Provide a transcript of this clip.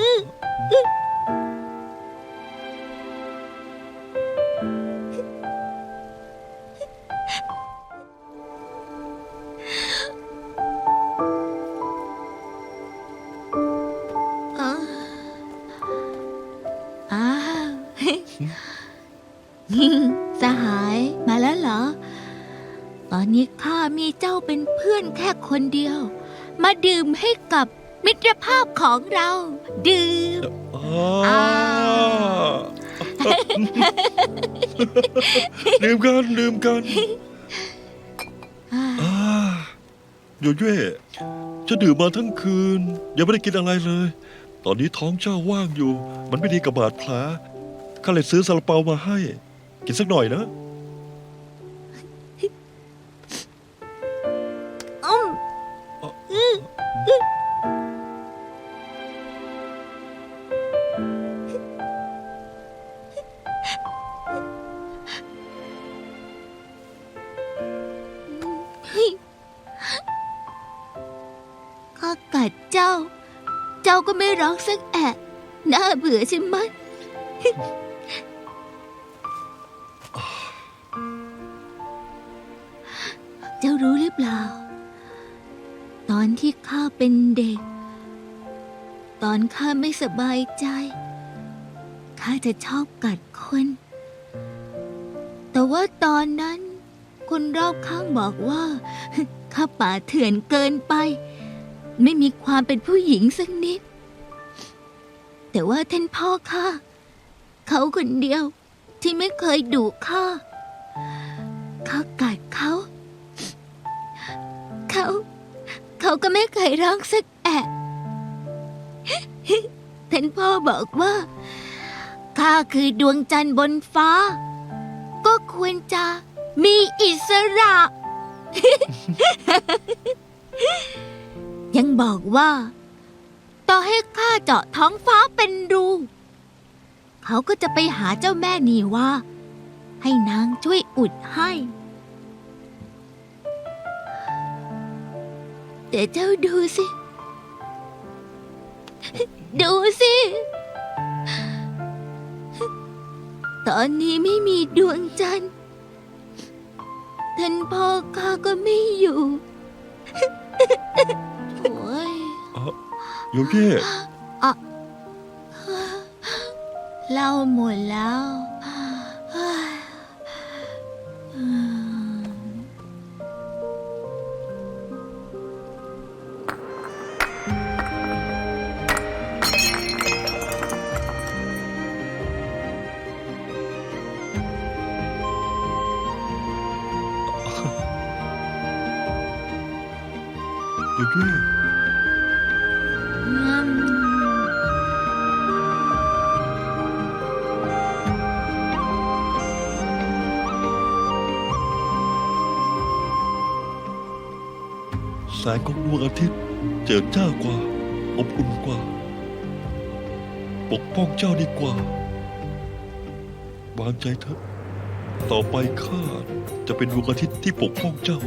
อ๋ออ้าวสหายมาแล้วเหรอ ตอนนี้ข้ามีเจ้าเป็นเพื่อนแค่คนเดียว มาดื่มให้กับ มิตรภาพของเรา ดื่มอ่าอ่าดื่มกันดื่มกันอ่าอ่าโยเย่จะดื่มมาทั้งคืน ยังไม่ได้กินอะไรเลย ตอนนี้ท้องเจ้าว่างอยู่ มันไม่ดีกับบาดแผลข้าเลยซื้อซาลาเปามาให้ กินสักหน่อยนะ ข้ากัดเจ้า เจ้าก็ไม่ร้องสักแอะน่าเบื่อใช่ไหม เจ้ารู้หรือเปล่า ตอนที่ข้าเป็นเด็ก ตอนข้าไม่สบายใจ ข้าจะชอบกัดคน แต่ว่าตอนนั้น คนรอบข้างบอกว่าข้าป่าเถื่อนเกินไป ไม่มีความเป็นผู้หญิงสักนิด แต่ว่าท่านพ่อข้าเขาคนเดียวที่ไม่เคยดุข้าข้ากัดเขา เขา เขาก็ไม่เคยร้องสักแอะท่านพ่อบอกว่าข้าคือดวงจันทร์บนฟ้า ก็ควรจะ มีอิสระ ยังบอกว่า ต่อให้ข้าเจาะท้องฟ้าเป็นรู เขาก็จะไปหาเจ้าแม่นีว่า ให้นางช่วยอุดให้ แต่เจ้าดูสิ ดูสิ ตอนนี้ไม่มีดวงจันทร์ ท่านพ่อข้าก็ไม่อยู่ โอ้ยโยเย่เล่าหมดแล้ว โยเย่งั้นแสงของดวงอาทิตย์ เจิดจ้ากว่า อบอุ่นกว่า ปกป้องเจ้าดีกว่าวางใจเถอะ ต่อไปข้าจะเป็นดวงอาทิตย์ที่ปกป้องเจ้า